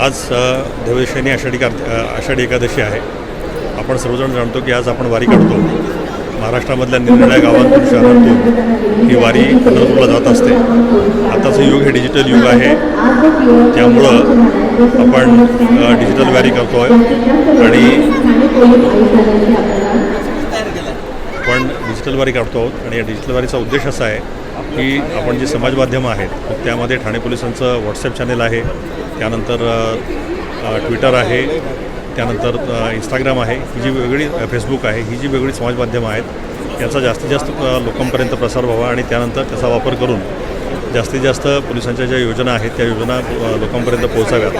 आज अ, आषाढी कार्त आषाढी एकादशी आहे. आपण सर्वजण जाणतो की आज आपण वारी काढतो. महाराष्ट्रामधल्या निरनिळ्या गावांतून शहरातून ही वारी पंढरपूरला जात असते. आताचं युग हे डिजिटल युग आहे. त्यामुळं आपण डिजिटल वारी करतो आहे आणि आपण डिजिटल वारी काढतो आहोत. आणि या डिजिटल वारीचा उद्देश असा आहे की आपण जे समाज माध्यमं आहेत त्यामध्ये ठाणे पोलिसांचं व्हॉट्सअप चॅनेल आहे. त्यानंतर ट्विटर आहे त्यानंतर इंस्टाग्राम आहे ही जी वेगळी फेसबुक आहे ही जी वेगळी समाजमाध्यमं आहेत याचा जास्तीत जास्त लोकांपर्यंत प्रसार व्हावा आणि त्यानंतर त्याचा वापर करून जास्तीत जास्त पोलिसांच्या ज्या योजना आहेत त्या योजना लोकांपर्यंत पोहोचाव्यात.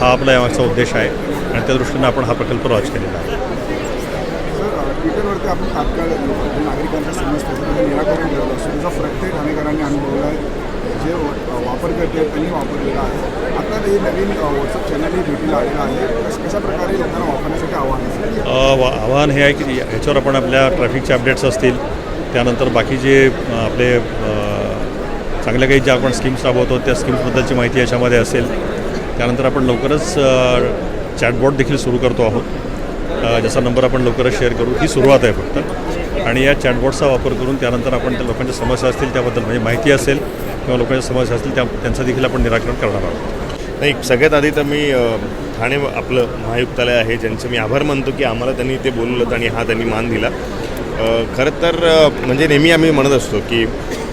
हा आपला यामागचा उद्देश आहे आणि त्या दृष्टीनं आपण हा प्रकल्प लॉन्च केलेला आहे. ट्विटरवरती आपण तात्काळ नागरिकांच्या समस्या निराकरण करत असतो. त्याचा प्रत्येक ठाणेकरांनी अनुभवला आहे जे वापरकर्ते त्यांनी वापरलेला आहे. नवीन व्हॉट्सअप चॅनलही भेटीला आलेलं आहे. कशा प्रकारे लोकांना वापरण्यासाठी आव्हान वा- आव्हान हे आहे की ह्याच्यावर आपण आपल्या ट्रॅफिकचे अपडेट्स असतील. त्यानंतर बाकी जे आपले चांगल्या काही ज्या आपण स्कीम्स राबवतो त्या स्कीम्सबद्दलची माहिती याच्यामध्ये असेल. त्यानंतर आपण लवकरच चॅटबॉट देखील सुरू करतो आहोत. ज्याचा नंबर आपण लवकरच शेअर करू. ही सुरुवात आहे फक्त. आणि या चॅटबॉटचा वापर करून त्यानंतर आपण त्या लोकांच्या समस्या असतील त्याबद्दल म्हणजे माहिती असेल किंवा लोकांच्या समस्या असतील त्या त्यांचं देखील आपण निराकरण करणार आहोत. नाही सगळ्यात आधी तर मी ठाणे आपलं महायुक्तालय आहे ज्यांचे मी आभार मानतो की आम्हाला त्यांनी ते बोलवलं आणि हा त्यांनी मान दिला. खरं तर म्हणजे नेहमी आम्ही म्हणत असतो की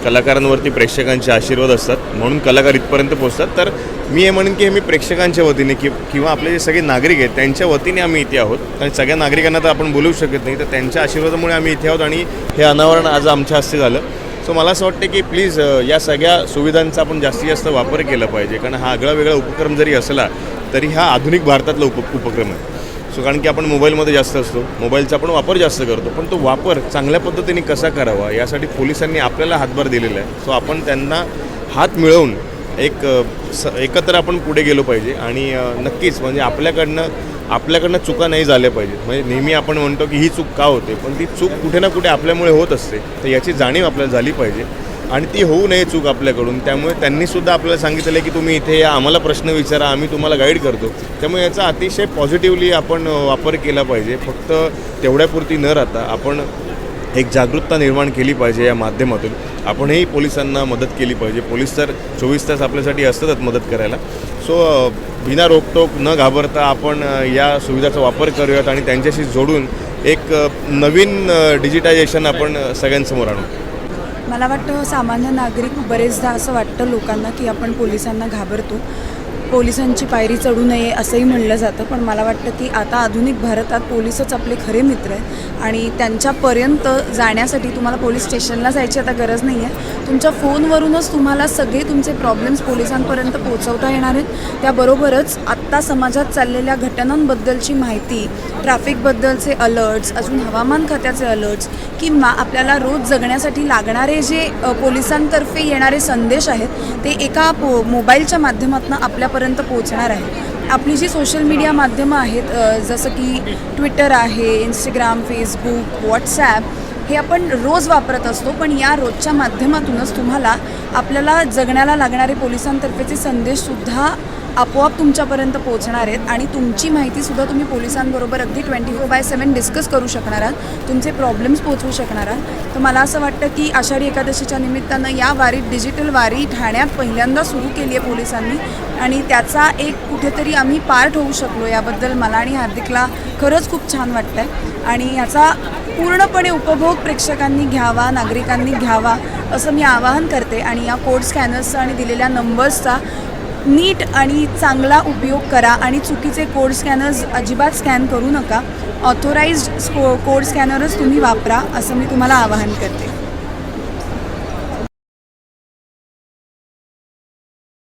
कलाकारांवरती प्रेक्षकांचे आशीर्वाद असतात म्हणून कलाकार इथपर्यंत पोहोचतात. तर मी हे म्हणेन की हे मी प्रेक्षकांच्या वतीने कि किंवा आपले जे सगळे नागरिक आहेत त्यांच्या वतीने आम्ही इथे आहोत. आणि सगळ्या नागरिकांना तर आपण बोलवू शकत नाही तर त्यांच्या आशीर्वादामुळे आम्ही इथे आहोत आणि हे अनावरण आज आमच्या हस्ते झालं. सो मला असं वाटतं की प्लीज या सगळ्या सुविधांचा आपण जास्तीत जास्त वापर केला पाहिजे. कारण हा आगळा वेगळा उपक्रम जरी असला तरी हा आधुनिक भारतातला उप उपक्रम आहे. सो कारण की आपण मोबाईलमध्ये जास्त असतो. मोबाईलचा आपण वापर जास्त करतो. पण तो वापर चांगल्या पद्धतीने कसा करावा यासाठी पोलिसांनी आपल्याला हातभार दिलेला आहे. सो आपण त्यांना हात मिळवून एक स एकत्र आपण पुढे गेलो पाहिजे आणि नक्कीच म्हणजे आपल्याकडनं आपल्याकडनं चुका नाही झाल्या पाहिजेत. म्हणजे नेहमी आपण म्हणतो की ही चूक का होते पण ती चूक कुठे ना कुठे आपल्यामुळे होत असते. तर याची जाणीव आपल्याला झाली पाहिजे आणि ती होऊ नये चूक आपल्याकडून. त्यामुळे त्यांनीसुद्धा आपल्याला सांगितलं की तुम्ही इथे या आम्हाला प्रश्न विचारा आम्ही तुम्हाला गाईड करतो. त्यामुळे याचा अतिशय पॉझिटिव्हली आपण वापर केला पाहिजे. फक्त तेवढ्यापुरती न राहता आपण एक जागरूकता निर्माण केली पाहिजे या माध्यमातून. आपणही पोलिसांना मदत केली पाहिजे. पोलीस तर चोवीस तास आपल्यासाठी असतातच मदत करायला. सो बिना रोकटोक न घाबरता आपण या सुविधाचा वापर करूयात आणि त्यांच्याशी जोडून एक नवीन डिजिटायझेशन आपण सगळ्यांसमोर आणू. मला वाटतं सामान्य नागरिक बरेचदा असं वाटतं लोकांना की आपण पोलिसांना घाबरतो. पोलिसांची पायरी चढू नये असंही म्हणलं जातं पण मला वाटतं की आता आधुनिक भारतात पोलिसच आपले खरे मित्र आहेत आणि त्यांच्यापर्यंत जाण्यासाठी तुम्हाला पोलीस स्टेशनला जायची आता गरज नाही आहे तुमच्या फोनवरूनच तुम्हाला सगळे तुमचे प्रॉब्लेम्स पोलिसांपर्यंत पोहोचवता येणार आहेत. त्याबरोबरच आत्ता समाजात चाललेल्या घटनांबद्दलची माहिती ट्रॅफिकबद्दलचे अलर्ट्स अजून हवामान खात्याचे अलर्ट्स किंवा आपल्याला रोज जगण्यासाठी लागणारे जे पोलिसांतर्फे येणारे संदेश आहेत ते एका पो मोबाईलच्या माध्यमातून आपल्यापर्यंत पोहोचणार आहे. आपली जी सोशल मीडिया माध्यमं आहेत जसं की ट्विटर आहे इंस्टाग्राम फेसबुक व्हॉट्सॲप हे आपण रोज वापरत असतो. पण या रोजच्या माध्यमातूनच तुम्हाला आपल्याला जगण्याला लागणारे पोलिसांतर्फेचे संदेशसुद्धा आपोआप तुमच्यापर्यंत पोहोचणार आहेत आणि तुमची माहितीसुद्धा तुम्ही पोलिसांबरोबर अगदी twenty four by seven discuss करू शकणार आहात. तुमचे प्रॉब्लेम्स पोचवू शकणार आहात. तर मला असं वाटतं की आषाढी एकादशीच्या निमित्तानं या वारीत डिजिटल वारी ठाण्यात पहिल्यांदा सुरू केली आहे पोलिसांनी आणि त्याचा एक कुठेतरी आम्ही पार्ट होऊ शकलो याबद्दल मला आणि हार्दिकला खरंच खूप छान वाटतं आहे आणि याचा पूर्णपणे उपभोग प्रेक्षकांनी घ्यावा नागरिकांनी घ्यावा असं मी आवाहन करते. आणि या कोड स्कॅनर्सचा आणि दिलेल्या नंबर्सचा नीट आणि चांगला उपयोग करा आणि चुकीचे कोड स्कॅनर्स अजिबात स्कॅन करू नका. ऑथोराइज्ड स्को कोड स्कॅनरच तुम्ही वापरा असं मी तुम्हाला आवाहन करते.